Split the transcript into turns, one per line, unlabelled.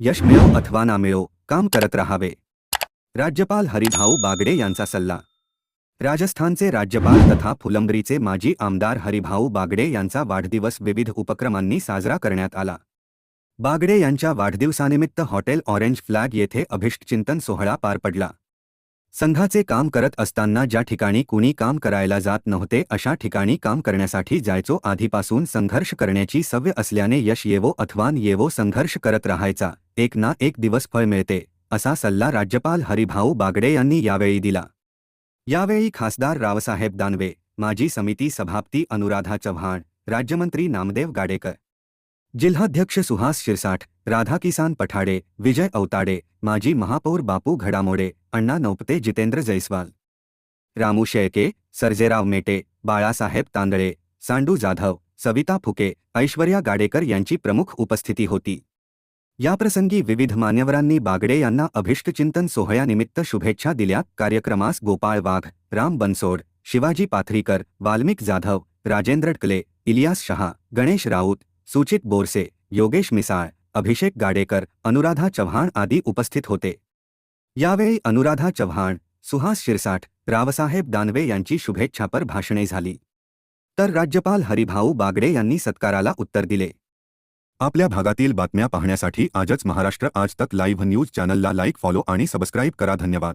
यश मिळो अथवा ना मिळो काम करत राहावे. राज्यपाल हरिभाऊ बागडे यांचा सल्ला. राजस्थानचे राज्यपाल तथा फुलंब्रीचे माजी आमदार हरिभाऊ बागडे यांचा वाढदिवस विविध उपक्रमांनी साजरा करण्यात आला. बागडे यांच्या वाढदिवसानिमित्त हॉटेल ऑरेंज फ्लॅग येथे अभिष्टचिंतन सोहळा पार पडला. संघाचे काम करत असताना ज्या ठिकाणी कुणी काम करायला जात नव्हते अशा ठिकाणी काम करण्यासाठी जायचो. आधीपासून संघर्ष करण्याची सवय असल्याने यश येवो अथवा येवो संघर्ष करत राहायचा. एक ना एक दिवस फळ मिळते असा सल्ला राज्यपाल हरिभाऊ बागडे यांनी यावेळी दिला. यावेळी खासदार रावसाहेब दानवे माजी समिती सभापती अनुराधा चव्हाण राज्यमंत्री नामदेव गाडेकर. जिल्हाध्यक्ष सुहास शिरसाठ राधा किसान पठाडे, विजय अवताडे, माजी महापौर बापू घडामोडे, अण्णा नौपते, जितेंद्र जैस्वाल। रामू शेळके, सर्जेराव मेटे, बाळासाहेब तांदळे, सांडू जाधव, सविता फुके, ऐश्वर्या गाडेकर यांची प्रमुख उपस्थिती होती. याप्रसंगी विविध मान्यवरांनी बागडे यांना अभिष्टचिंतन सोहळ्यानिमित्त शुभेच्छा दिल्या. कार्यक्रमास गोपाळ वाघ, राम बनसोड, शिवाजी पाथरीकर, वाल्मिक जाधव, राजेंद्र टकले, इलियास शहा, गणेश राऊत, सुचित बोरसे, योगेश मिसाळ अभिषेक गाडेकर अनुराधा चव्हाण आदी उपस्थित होते. यावेळी अनुराधा चव्हाण सुहास शिरसाठ रावसाहेब दानवे यांची शुभेच्छापर भाषणे झाली. तर राज्यपाल हरिभाऊ बागडे यांनी सत्काराला उत्तर दिले. आपल्या भागातील बातम्या पाहण्यासाठी आजच महाराष्ट्र आज तक लाईव्ह न्यूज चॅनलला लाईक फॉलो आणि सबस्क्राईब करा. धन्यवाद.